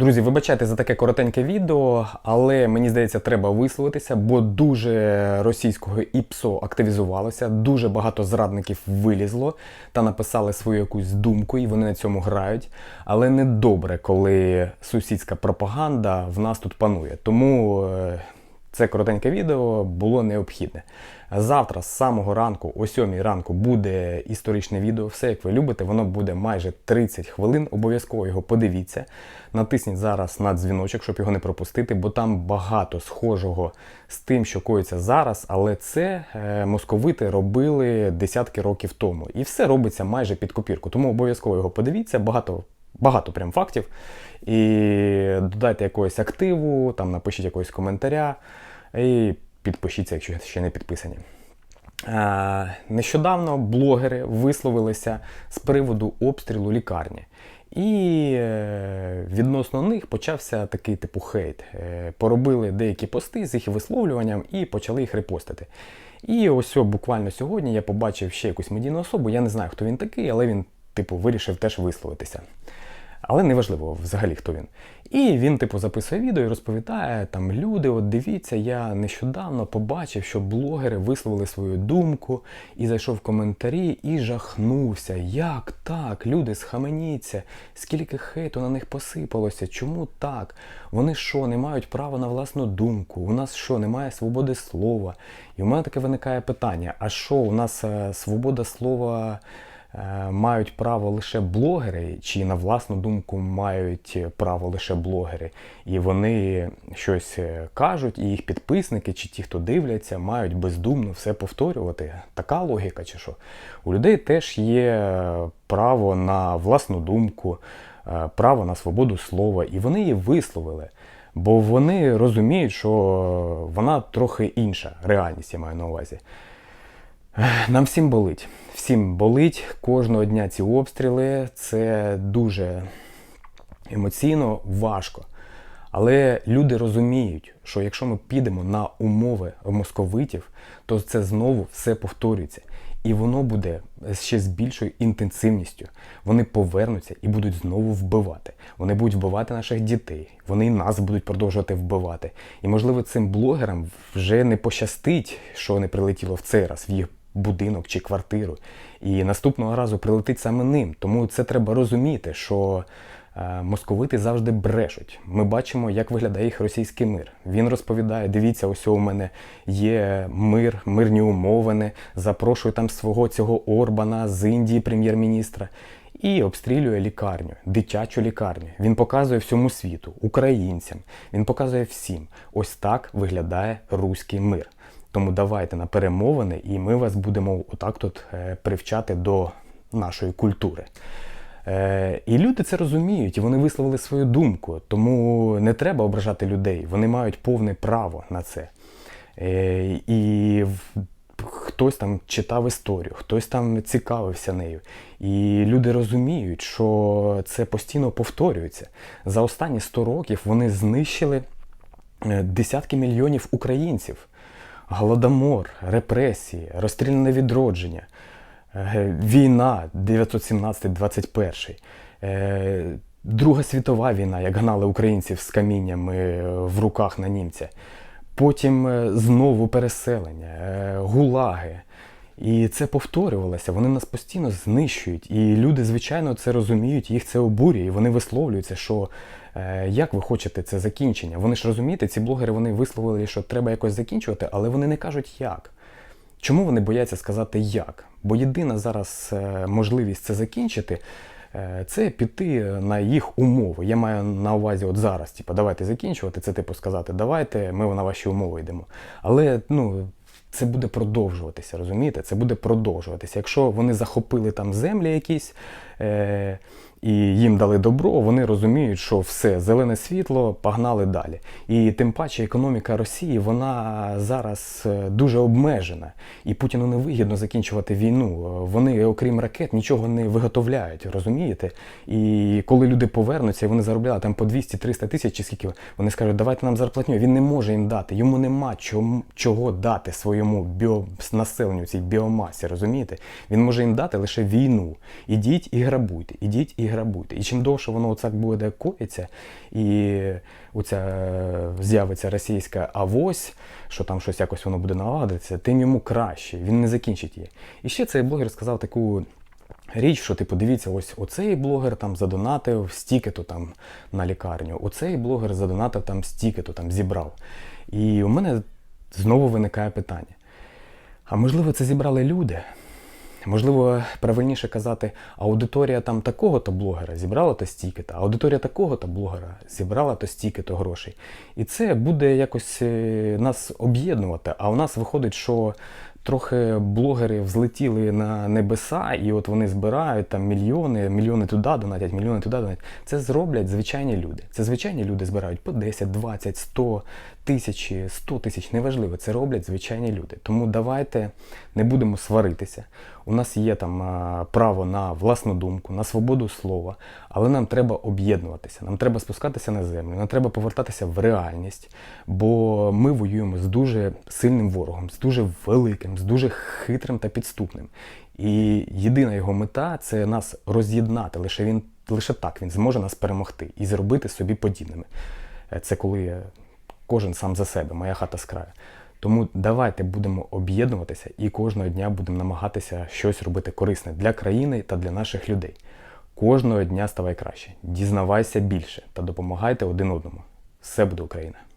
Друзі, вибачайте за таке коротеньке відео, але мені здається, треба висловитися, бо дуже російського ІПСО активізувалося, дуже багато зрадників вилізло та написали свою якусь думку, і вони на цьому грають. Але не добре, коли сусідська пропаганда в нас тут панує. Тому е, це коротеньке відео було необхідне. Завтра з самого ранку, о 7 ранку, буде історичне відео. Все як ви любите, воно буде майже 30 хвилин. Обов'язково його подивіться. Натисніть зараз на дзвіночок, щоб його не пропустити, бо там багато схожого з тим, що коїться зараз. Але це е, московити робили десятки років тому. І все робиться майже під копірку. Тому обов'язково його подивіться. Багато. Багато прям фактів. І додайте якогось активу, там напишіть якогось коментаря і підпишіться, якщо ще не підписані. Нещодавно блогери висловилися з приводу обстрілу лікарні. І е, відносно них почався такий типу хейт. Е, Поробили деякі пости з їх висловлюванням і почали їх репостити. І ось буквально сьогодні я побачив ще якусь медійну особу. Я не знаю, хто він такий, але він, типу, вирішив теж висловитися. Але неважливо взагалі, хто він. І він, типу, записує відео і розповідає там люди, от дивіться, я нещодавно побачив, що блогери висловили свою думку і зайшов в коментарі і жахнувся. Як так? Люди, схаменіться, скільки хейту на них посипалося, чому так? Вони що, не мають права на власну думку? У нас що, немає свободи слова? І у мене таке виникає питання: а що, у нас е, свобода слова? Е, мають право лише блогери, чи на власну думку мають право лише блогери, і вони щось е, кажуть, і їх підписники, чи ті, хто дивляться, мають бездумно все повторювати. Така логіка, чи що? У людей теж є право на власну думку, е, право на свободу слова, і вони її висловили. Бо вони розуміють, що вона трохи інша, реальність я маю на увазі. Нам всім болить. Всім болить кожного дня ці обстріли. Це дуже емоційно важко. Але люди розуміють, що якщо ми підемо на умови московитів, то це знову все повторюється. І воно буде ще з більшою інтенсивністю. Вони повернуться і будуть знову вбивати. Вони будуть вбивати наших дітей, вони і нас будуть продовжувати вбивати. І, можливо, цим блогерам вже не пощастить, що не прилетіло в цей раз в їх будинок чи квартиру. І наступного разу прилетить саме ним. Тому це треба розуміти, що е, московити завжди брешуть. Ми бачимо, як виглядає їх російський мир. Він розповідає: дивіться, ось у мене є мир, мирні умовини. Запрошую там свого цього Орбана з Індії, прем'єр-міністра. І обстрілює лікарню, дитячу лікарню. Він показує всьому світу, українцям. Він показує всім. Ось так виглядає руський мир. Тому давайте на перемовини, і ми вас будемо отак тут е, привчати до нашої культури. Е, і люди це розуміють, і вони висловили свою думку. Тому не треба ображати людей. Вони мають повне право на це. Е, і хтось там читав історію, хтось там цікавився нею. І люди розуміють, що це постійно повторюється. За останні 100 років вони знищили десятки мільйонів українців голодомор, репресії, розстріляне відродження, е, війна 917-21, е, Друга світова війна, як гнали українців з каміннями в руках на німця. Потім е, знову переселення, гулаги. І це повторювалося. Вони нас постійно знищують. І люди, звичайно, це розуміють, їх це обурює. І вони висловлюються, що Е, як ви хочете це закінчення? Вони ж розумієте, ці блогери вони висловили, що треба якось закінчувати, але вони не кажуть як. Чому вони бояться сказати як? Бо єдина зараз е, можливість це закінчити. Е, це піти на їх умови. Я маю на увазі от зараз, типу, давайте закінчувати. Це типу сказати, давайте ми на ваші умови йдемо. Але ну, це буде продовжуватися, розумієте? Це буде продовжуватися. Якщо вони захопили там землі якісь. Е- і їм дали добро, вони розуміють, що все, зелене світло, погнали далі. І тим паче економіка Росії вона зараз е, дуже обмежена, і Путіну не вигідно закінчувати війну. Вони, окрім ракет, нічого не виготовляють, розумієте? І коли люди повернуться, і вони заробляли там по 200-300 тисяч, чи скільки вони скажуть, давайте нам зарплатню. Він не може їм дати, йому нема чого, чого дати своєму біонаселенню, цій біомасі, розумієте? Він може їм дати лише війну. Ідіть і грабуйте, ідіть і грабуйте. І чим довше воно так буде коїться, і оця е, з'явиться російська авось, що там щось якось воно буде наладитися, тим йому краще. Він не закінчить її. І ще цей блогер сказав таку. Річ, що типу, дивіться, ось оцей блогер там задонатив стільки-то там на лікарню, оцей блогер задонатив там стільки-то там зібрав. І у мене знову виникає питання: а можливо, це зібрали люди? Можливо, правильніше казати, аудиторія там такого-то блогера зібрала то стільки-то, аудиторія такого-то блогера зібрала то стільки-то грошей. І це буде якось е, нас об'єднувати. А у нас виходить, що трохи блогери взлетіли на небеса, і от вони збирають там мільйони, мільйони туди донатять, мільйони туди донатять. Це зроблять звичайні люди. Це звичайні люди збирають по 10, 20, 100 тисячі, 100 тисяч, неважливо. Це роблять звичайні люди. Тому давайте не будемо сваритися. У нас є там право на власну думку, на свободу слова, але нам треба об'єднуватися, нам треба спускатися на землю, нам треба повертатися в реальність, бо ми воюємо з дуже сильним ворогом, з дуже великим, з дуже хитрим та підступним. І єдина його мета це нас роз'єднати. Лише він лише так він зможе нас перемогти і зробити собі подібними. Е, Це коли кожен сам за себе, моя хата з краю. Тому давайте будемо об'єднуватися і кожного дня будемо намагатися щось робити корисне для країни та для наших людей. Кожного дня ставай краще, дізнавайся більше та допомагайте один одному. Все буде Україна!